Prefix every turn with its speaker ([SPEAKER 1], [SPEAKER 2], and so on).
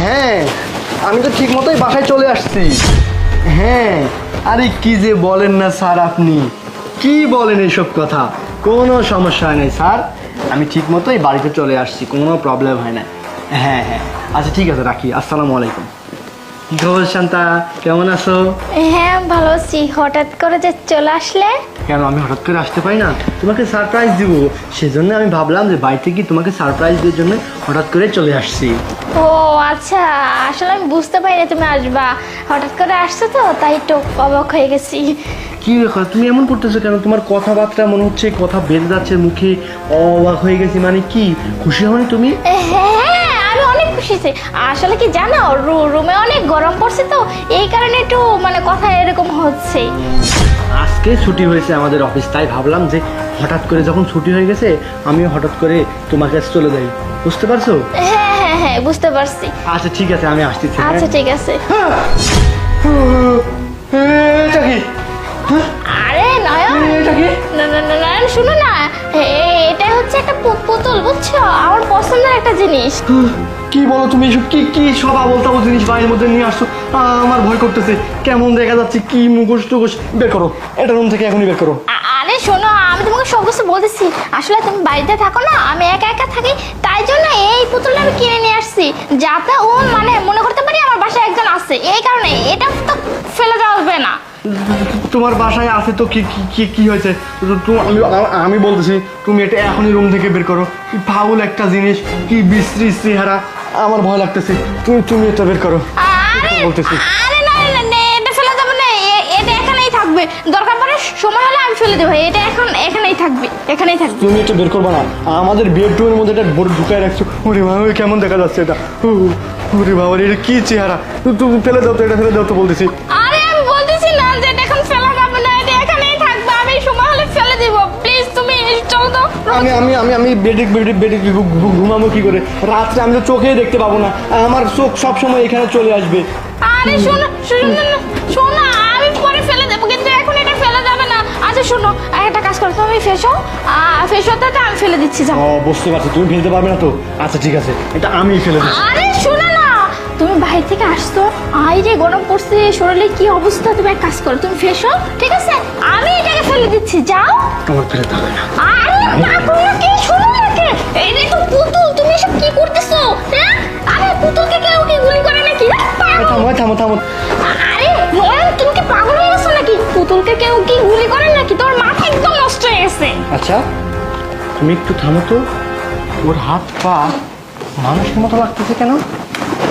[SPEAKER 1] হ্যাঁ আমি তো ঠিক মতোই বাসায় চলে আসছি। হ্যাঁ আরে কি যে বলেন না স্যার আপনি? কি বলেন এইসব কথা? কোনো সমস্যা নেই স্যার। আমি ঠিক মতোই বাড়িতে চলে আসছি, কোনো প্রবলেম হয় না হ্যাঁ হ্যাঁ। আচ্ছা ঠিক আছে, রাখি। আসসালামু আলাইকুম। কি খবর শান্তা কেমন আছো?
[SPEAKER 2] হ্যাঁ ভালো আছি। হঠাৎ করে যে চলে আসলে?
[SPEAKER 1] কেন আমি হঠাৎ করে আসতে পারি না? তোমাকে সারপ্রাইজ দিব। সেজন্য আমি ভাবলাম যে বাড়িতে কি তোমাকে সারপ্রাইজ দেওয়ার জন্য হঠাৎ করে চলে আসছি।
[SPEAKER 2] ও আচ্ছা। আসলে আমি বুঝতে পারিনি তুমি আসবা। হঠাৎ করে আসছো তো তাই একটু অবাক হয়ে গেছি।
[SPEAKER 1] কি ব্যাপার? তুমি এমন করতেছো কেন? তোমার কথাবার্তা মনে হচ্ছে কথা বেড়ে যাচ্ছে মুখে অবাক হয়ে গেছি। মানে কি খুশি হওনি তুমি?
[SPEAKER 2] হ্যাঁ আমি হয়েছি। আসলে কি জানো রুমে অনেক গরম পড়ছে তো এই কারণে একটু মানে কথা এরকম হচ্ছে।
[SPEAKER 1] আজকে ছুটি হয়েছে আমাদের অফিস তাই ভাবলাম যে হঠাৎ করে যখন ছুটি হয়ে গেছে আমিও হঠাৎ করে তোমার কাছে চলে যাই। বুঝতে পারছ?
[SPEAKER 2] হ্যাঁ হ্যাঁ হ্যাঁ বুঝতে পারছি।
[SPEAKER 1] আচ্ছা ঠিক আছে আমি আসতেছি হ্যাঁ?
[SPEAKER 2] আচ্ছা ঠিক আছে।
[SPEAKER 1] কি হ্যাঁ?
[SPEAKER 2] জিনিস।
[SPEAKER 1] কি বলো তুমি এসব? কি কি সব আবল তাবল জিনিস বাড়ির মধ্যে নিয়ে আসছো? আমার ভয় করতেছে। কেমন দেখা যাচ্ছে? কি মুখোশ টুকোশ বের করো। এটা রুম থেকে এখনই বের করো।
[SPEAKER 2] আরে শোনো আমি তোমাকে সব কিছু বলতেছি। আসলে তুমি বাড়িতে থাকো না আমি একা একা থাকি। তাই জন্য এই পুতুলটা আমি কিনে নিয়ে আসছি যাতে ও মানে মনে করতে পারি আমার বাসায় একজন আছে। এই কারণে এটা তো ফেলে দেওয়া হবে না।
[SPEAKER 1] তোমার বাসায় আছে তো কি কি- কি হয়েছে? আমি আমি বলতেছি তুমি এটা এখনই রুম থেকে বের করো। কি ফাউল একটা জিনিস কি বিশ্রী চেহারা। আমার ভয় লাগতেছে তুমি তুমি এটা বের করো। বলতেছি।
[SPEAKER 2] থাকবে। দরকার পড়ে সময় হলে আমি ফেলে দেবো এটা এখন এখানেই থাকবে এখানেই থাকবে।
[SPEAKER 1] তুমি এটা বের করবে না। আমাদের বেডরুমের মধ্যে এটা বড় ঢুকায় রাখছো। ওরে বাবা কেমন দেখা যাচ্ছে এটা? উ, ওরে বাবা এটা কি চেহারা? তুমি ফেলে দাও তো এটা ফেলে দাও তো বলতেছি।
[SPEAKER 2] আমি আমি
[SPEAKER 1] আমি আমি বেডে বেডে বেডে ঘুমাবো কি করে? রাত্রে আমি তো চোখেই দেখতে পাবো না। আমার চোখ সব সময় এখানে চলে আসবে।
[SPEAKER 2] আরে শোনো শোনো শোনো আমি পরে ফেলে দেবো কিন্তু এখন এটা ফেলে যাবে না। আচ্ছা শোনো একটা কাজ করো তুমি ফ্রেশ হতে হতে আমি ফেলে দিচ্ছি যাও।
[SPEAKER 1] ও বুঝতে পারছি তুমি ফেলতে পারবে না তো? আচ্ছা ঠিক আছে এটা আমি ফেলে দিচ্ছি
[SPEAKER 2] আরে শোনো না তুমি বাইরে থেকে আসতো আই রে গরম পড়ছে শরীরে কি অবস্থা? তুমি এক কাজ করো তুমি হও ঠিক আছে? আমি এটাকে ফেলে দিচ্ছি যাও।
[SPEAKER 1] আমার ফেলতে হবে না।
[SPEAKER 2] আরে তারপরে কি? শোনো নাকি এই রে তো পুতুল তুমি এসব কি করতেছো? হ্যাঁ? আরে পুতুলকে কেউ কি গুলি করে নাকি? পাগল।
[SPEAKER 1] থামো থামো থামো।
[SPEAKER 2] আরে নয়ন তুমি কি পাগল হয়ে গেছো নাকি? পুতুলকে কেউ কি গুলি করে নাকি? তোর মাথা একদম নষ্ট হয়ে গেছে।
[SPEAKER 1] আচ্ছা তুমি একটু থামো তো। ওর হাত পা মানুষের মতো লাগতেছে কেন?